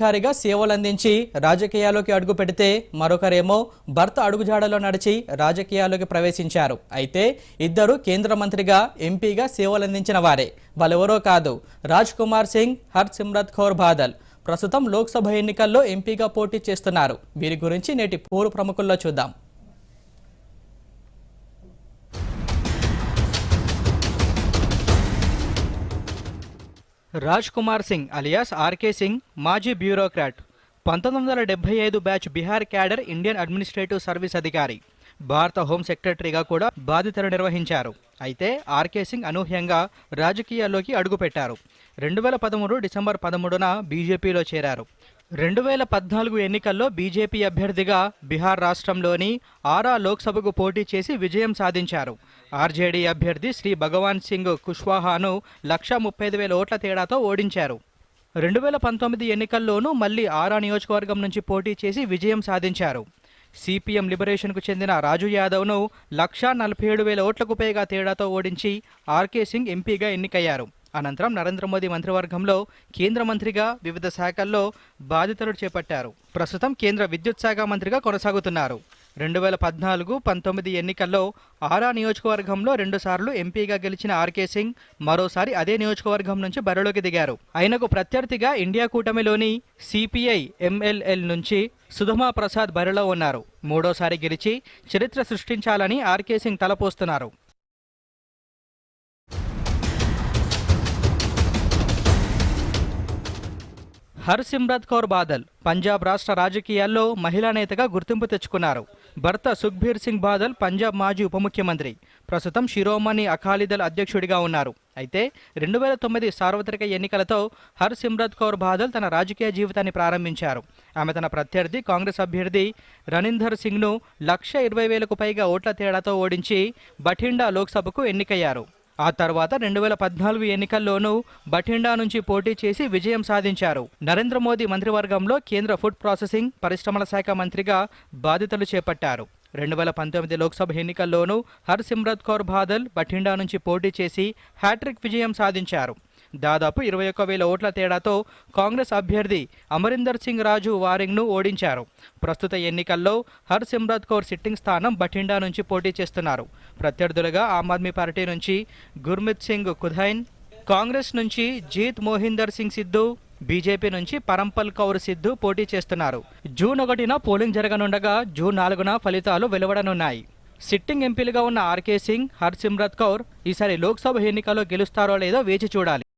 అధికారిగా సేవలందించి రాజకీయాల్లోకి అడుగు పెడితే మరొకరేమో భర్త అడుగుజాడలో నడిచి రాజకీయాల్లోకి ప్రవేశించారు. అయితే ఇద్దరు కేంద్ర మంత్రిగా ఎంపీగా సేవలందించిన వారే. వాళ్ళెవరో కాదు రాజ్ కుమార్ సింగ్ హర్ సిమ్రత్ కౌర్ బాదల్. ప్రస్తుతం లోక్సభ ఎన్నికల్లో ఎంపీగా పోటీ చేస్తున్నారు. వీరి గురించి నేటి పూర్వ ప్రముఖుల్లో చూద్దాం. రాజ్ కుమార్ సింగ్ అలియాస్ ఆర్కే సింగ్ మాజీ బ్యూరోక్రాట్. పంతొమ్మిది వందల డెబ్బై ఐదు batch Bihar cadre Indian Administrative Service అధికారి. భారత హోం సెక్రటరీగా కూడా బాధ్యతలు నిర్వహించారు. అయితే ఆర్కే సింగ్ అనూహ్యంగా రాజకీయాల్లోకి అడుగుపెట్టారు. రెండు వేల పదమూడు డిసెంబర్ పదమూడున బీజేపీలో చేరారు. రెండు వేల పద్నాలుగు ఎన్నికల్లో బీజేపీ అభ్యర్థిగా బీహార్ రాష్ట్రంలోని ఆరా లోక్సభకు పోటీ చేసి విజయం సాధించారు. ఆర్జేడీ అభ్యర్థి శ్రీ భగవాన్ సింగ్ కుష్వాహాను లక్ష ముప్పై ఐదు వేల ఓట్ల తేడాతో ఓడించారు. రెండు వేల పంతొమ్మిది ఎన్నికల్లోనూ మళ్ళీ ఆరా నియోజకవర్గం నుంచి పోటీ చేసి విజయం సాధించారు. సిపిఎం లిబరేషన్కు చెందిన రాజు యాదవ్ను లక్షా నలభై ఏడు వేల ఓట్లకు పైగా తేడాతో ఓడించి ఆర్కే సింగ్ ఎంపీగా ఎన్నికయ్యారు. అనంతరం నరేంద్ర మోదీ మంత్రివర్గంలో కేంద్ర మంత్రిగా వివిధ శాఖల్లో బాధ్యతలు చేపట్టారు. ప్రస్తుతం కేంద్ర విద్యుత్ శాఖ మంత్రిగా కొనసాగుతున్నారు. రెండు వేల పద్నాలుగు పంతొమ్మిది ఎన్నికల్లో ఆరా నియోజకవర్గంలో రెండుసార్లు ఎంపీగా గెలిచిన ఆర్కే సింగ్ మరోసారి అదే నియోజకవర్గం నుంచి బరిలోకి దిగారు. ఆయనకు ప్రత్యర్థిగా ఇండియా కూటమిలోని సిపిఐ ఎంఎల్ఎల్ నుంచి సుధమా ప్రసాద్ బరిలో ఉన్నారు. మూడోసారి గెలిచి చరిత్ర సృష్టించాలని ఆర్కే సింగ్ తలపోస్తున్నారు. హర్సిమ్రత్ కౌర్ బాదల్ పంజాబ్ రాష్ట్ర రాజకీయాల్లో మహిళా నేతగా గుర్తింపు తెచ్చుకున్నారు. భర్త సుఖ్బీర్ సింగ్ బాదల్ పంజాబ్ మాజీ ఉప ముఖ్యమంత్రి. ప్రస్తుతం శిరోమణి అకాలీదళ్ అధ్యక్షుడిగా ఉన్నారు. అయితే రెండు వేల తొమ్మిది సార్వత్రిక ఎన్నికలతో హర్ సిమ్రత్ కౌర్ బాదల్ తన రాజకీయ జీవితాన్ని ప్రారంభించారు. ఆమె తన ప్రత్యర్థి కాంగ్రెస్ అభ్యర్థి రణీందర్ సింగ్ను లక్ష ఇరవై వేలకు పైగా ఓట్ల తేడాతో ఓడించి బఠిండా లోక్సభకు ఎన్నికయ్యారు. ఆ తర్వాత రెండు వేల పద్నాలుగు ఎన్నికల్లోనూ బఠిండా నుంచి పోటీ చేసి విజయం సాధించారు. నరేంద్ర మోదీ మంత్రివర్గంలో కేంద్ర ఫుడ్ ప్రాసెసింగ్ పరిశ్రమల శాఖ మంత్రిగా బాధ్యతలు చేపట్టారు. రెండు వేల పంతొమ్మిది లోక్సభ ఎన్నికల్లోనూ హర్ సిమ్రత్ కౌర్ బాదల్ బఠిండా నుంచి పోటీ చేసి హ్యాట్రిక్ విజయం సాధించారు. దాదాపు ఇరవై ఒక్క వేల ఓట్ల తేడాతో కాంగ్రెస్ అభ్యర్థి అమరీందర్ సింగ్ రాజు వారింగ్ను ఓడించారు. ప్రస్తుత ఎన్నికల్లో హర్ సిమ్రత్ కౌర్ సిట్టింగ్ స్థానం బఠిండా నుంచి పోటీ చేస్తున్నారు. ప్రత్యర్థులుగా ఆమ్ ఆద్మీ పార్టీ నుంచి గుర్మిత్ సింగ్ కుధైన్ కాంగ్రెస్ నుంచి జీత్ మోహిందర్ సింగ్ సిద్ధు బీజేపీ నుంచి పరంపల్ కౌర్ సిద్ధు పోటీ చేస్తున్నారు. జూన్ ఒకటిన పోలింగ్ జరగనుండగా జూన్ నాలుగున ఫలితాలు వెలువడనున్నాయి. సిట్టింగ్ ఎంపీలుగా ఉన్న ఆర్కే సింగ్ హర్ సిమ్రత్ కౌర్ ఈసారి లోక్సభ ఎన్నికల్లో గెలుస్తారో లేదో వేచి చూడాలి.